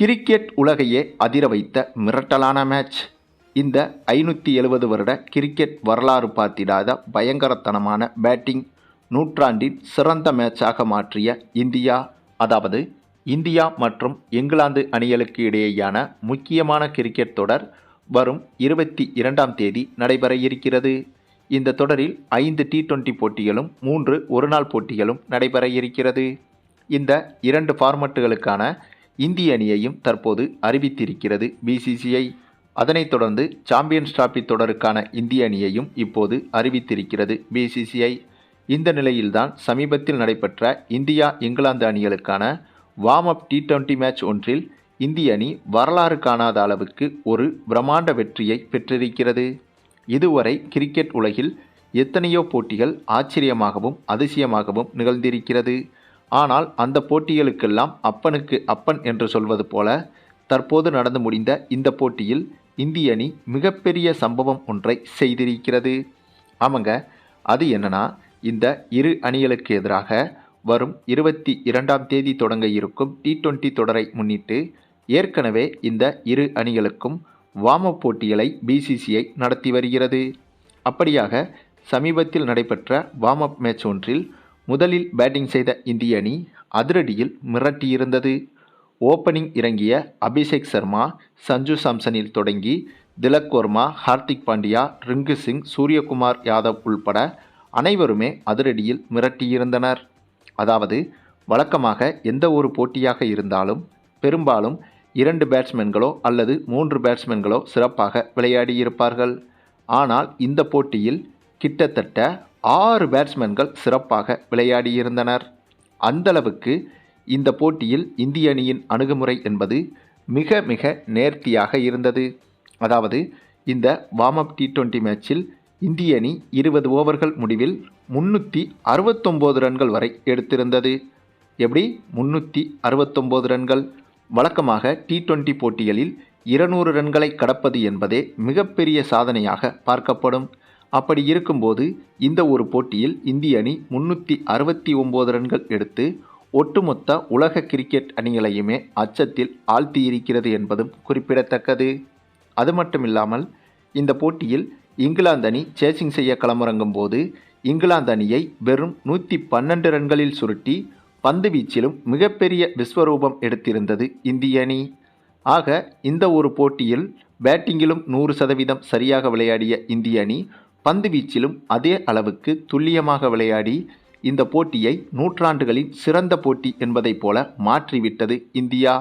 Cricket உலகையே அதிர வைத்த மிரட்டலான மேட்ச் இந்த ஐநூற்றி எழுபது வருட கிரிக்கெட் வரலாறு பார்த்திடாத பயங்கரத்தனமான பேட்டிங் நூற்றாண்டின் சிறந்த மேட்சாக மாற்றிய இந்தியா அதாவது இந்தியா மற்றும் இங்கிலாந்து அணிகளுக்கு இடையேயான முக்கியமான கிரிக்கெட் தொடர் வரும் இருபத்தி இரண்டாம் தேதி நடைபெற இருக்கிறது. இந்த தொடரில் ஐந்து டி டுவெண்ட்டி போட்டிகளும் மூன்று ஒருநாள் போட்டிகளும் நடைபெற இருக்கிறது. இந்த இரண்டு ஃபார்மட்டுகளுக்கான இந்திய அணியையும் தற்போது அறிவித்திருக்கிறது பிசிசிஐ அதனைத் தொடர்ந்து சாம்பியன்ஸ் டிராபி தொடருக்கான இந்திய அணியையும் இப்போது அறிவித்திருக்கிறது பிசிசிஐ இந்த நிலையில்தான் சமீபத்தில் நடைபெற்ற India England அணிகளுக்கான warm up T twenty match ஒன்றில் இந்திய அணி வரலாறு காணாத அளவுக்கு ஒரு பிரம்மாண்ட வெற்றியை பெற்றிருக்கிறது. இதுவரை கிரிக்கெட் உலகில் எத்தனையோ போட்டிகள் ஆச்சரியமாகவும் அதிசயமாகவும் நிகழ்ந்திருக்கிறது. ஆனால் அந்த போட்டிகளுக்கெல்லாம் அப்பனுக்கு அப்பன் என்று சொல்வது போல தற்போது நடந்து முடிந்த இந்த போட்டியில் இந்திய அணி மிகப்பெரிய சம்பவம் ஒன்றை செய்திருக்கிறது. ஆமாங்க அது என்னன்னா இந்த இரு அணிகளுக்கு எதிராக வரும் இருபத்தி இரண்டாம் தேதி தொடங்க இருக்கும் டி டுவெண்ட்டி தொடரை முன்னிட்டு ஏற்கனவே இந்த இரு அணிகளுக்கும் வாம போட்டிகளை பிசிசிஐ நடத்தி வருகிறது. அப்படியாக சமீபத்தில் நடைபெற்ற வார்ம் அப் மேட்ச் ஒன்றில் முதலில் பேட்டிங் செய்த இந்திய அணி அதிரடியில் மிரட்டியிருந்தது. ஓப்பனிங் இறங்கிய அபிஷேக் சர்மா சஞ்சு சாம்சனில் தொடங்கி திலக் வர்மா ஹார்திக் பாண்டியா ரிங்கு சிங் சூரியகுமார் யாதவ் உள்பட அனைவருமே அதிரடியில் மிரட்டியிருந்தனர். அதாவது வழக்கமாக எந்த ஒரு போட்டியாக இருந்தாலும் பெரும்பாலும் இரண்டு பேட்ஸ்மேன்களோ அல்லது மூன்று பேட்ஸ்மேன்களோ சிறப்பாக விளையாடியிருப்பார்கள். ஆனால் இந்த போட்டியில் கிட்டத்தட்ட ஆறு பேட்ஸ்மேன்கள் சிறப்பாக விளையாடியிருந்தனர். அந்தளவுக்கு இந்த போட்டியில் இந்திய அணியின் அணுகுமுறை என்பது மிக மிக நேர்த்தியாக இருந்தது. அதாவது இந்த வார்ம் அப் டி டுவெண்ட்டி மேட்சில் இந்திய அணி இருபது ஓவர்கள் முடிவில் முன்னூற்றி அறுபத்தொம்போது ரன்கள் வரை எடுத்திருந்தது. எப்படி? முன்னூற்றி அறுபத்தொம்போது ரன்கள். வழக்கமாக டி டுவெண்ட்டி போட்டிகளில் இருநூறு ரன்களை கடப்பது என்பதே மிகப்பெரிய சாதனையாக பார்க்கப்படும். அப்படி இருக்கும்போது இந்த ஒரு போட்டியில் இந்திய அணி முன்னூற்றி அறுபத்தி ஒம்பது ரன்கள் எடுத்து ஒட்டுமொத்த உலக கிரிக்கெட் அணிகளையுமே அச்சத்தில் ஆழ்த்தியிருக்கிறது என்பதும் குறிப்பிடத்தக்கது. அது மட்டும் இல்லாமல் இந்த போட்டியில் இங்கிலாந்து அணி சேசிங் செய்ய களமிறங்கும் போது இங்கிலாந்து அணியை வெறும் நூற்றி பன்னெண்டு ரன்களில் சுருட்டி பந்து வீச்சிலும் மிகப்பெரிய விஸ்வரூபம் எடுத்திருந்தது இந்திய அணி. ஆக இந்த ஒரு போட்டியில் பேட்டிங்கிலும் நூறு சதவீதம் சரியாக விளையாடிய இந்திய அணி பந்து வீச்சிலும் அதே அளவுக்கு துல்லியமாக விளையாடி இந்த போட்டியை நூற்றாண்டுகளின் சிறந்த போட்டி என்பதைப் போல மாற்றிவிட்டது இந்தியா.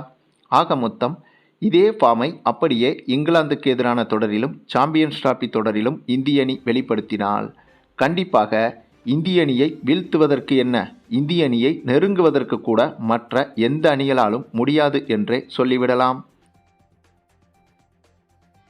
ஆக மொத்தம் இதே ஃபார்மை அப்படியே இங்கிலாந்துக்கு எதிரான தொடரிலும் சாம்பியன்ஸ் டிராபி தொடரிலும் இந்திய அணி வெளிப்படுத்தினால் கண்டிப்பாக இந்திய அணியை வீழ்த்துவதற்கு என்ன? இந்திய அணியை நெருங்குவதற்கு கூட மற்ற எந்த அணிகளாலும் முடியாது என்றே சொல்லிவிடலாம்.